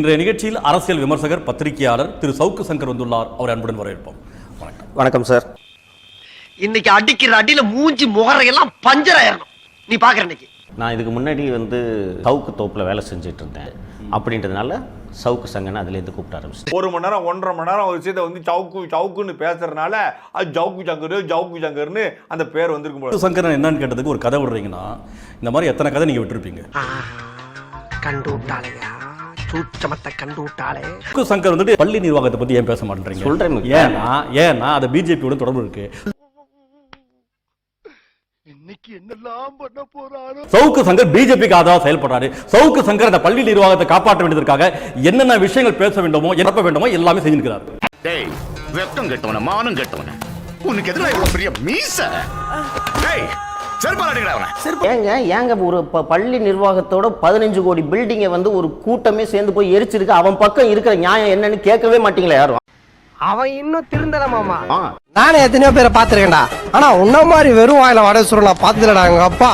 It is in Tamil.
இன்றைய நிகழ்ச்சியில் அரசியல் விமர்சகர் பத்திரிகையாளர் திரு சவுக்கு சங்கர் வந்துள்ளார். அவரை அன்புடன் வரவேற்போம். வணக்கம். வணக்கம் சார். இன்னைக்கு அடிக்கிற அடியில மூஞ்சி முகரையெல்லாம் பஞ்சர் நீ பாக்குற இன்னைக்கு? நான் இதுக்கு முன்னாடி வந்து சவுக்கு தோப்பில் வேலை செஞ்சுட்டு இருந்தேன் அப்படின்றதுனால சவுக்கு சங்கன்னு அதுலேருந்து கூப்பிட ஆரம்பிச்சிட்டேன். ஒரு மணி நேரம் ஒன்றரை மணி நேரம் ஒரு விஷயத்தை வந்து சவுக்கு சவுக்குன்னு பேசுறதுனால அது ஜவுக்கு சங்கரு ஜவுக்கு சங்கர்னு அந்த பேர் வந்திருக்கும் சவுக்கு சங்கர் என்னன்னு கேட்டதுக்கு ஒரு கதை விடுறீங்கன்னா இந்த மாதிரி எத்தனை கதை நீங்க விட்டுருப்பீங்க? கண்டு விட்டாளையா? சூச்சமத்தை கண்டு விட்டாளே சவுக்கு சங்கர் வந்துட்டு பள்ளி நிர்வாகத்தை பத்தி ஏன் பேச மாட்டேன்றீங்க? சொல்றேன். ஏன்னா ஏன்னா அது பிஜேபியோட தொடர்பு இருக்கு. சவுக்கு சங்கர் பிஜேபிக்கு ஆதரவா செயல்படுறாரு. சவுக்கு சங்கர் அந்த பள்ளி நிர்வாகத்தை காப்பாற்ற வேண்டியதற்காக என்னென்ன விஷயங்கள் பேச வேண்டுமோ என்ன வேண்டுமோ எல்லாமே செஞ்சிருக்கிறார். டேய் வெக்கம் கெட்டவன மானம் கெட்டவன. உனக்கு எதுல இவ்வளவு பெரிய மீச? டேய் ஏங்க ஏங்க ஒரு பள்ளி நிர்வாகத்தோட பதினஞ்சு கோடி பில்டிங்கை வந்து ஒரு கூட்டமே சேர்ந்து போய் எரிச்சிருக்கு. அவன் பக்கம் இருக்கிற நியாயம் என்னன்னு கேட்கவே மாட்டீங்களா யாரும்? அவன் இன்னும் திருந்தல மாமா. நானே எத்தனையோ பேரை பாத்திருக்கேன்டா ஆனா உன்ன மாதிரி வெறும் வாயில வடை சுருள் நான் பார்த்ததுலடா எங்க அப்பா.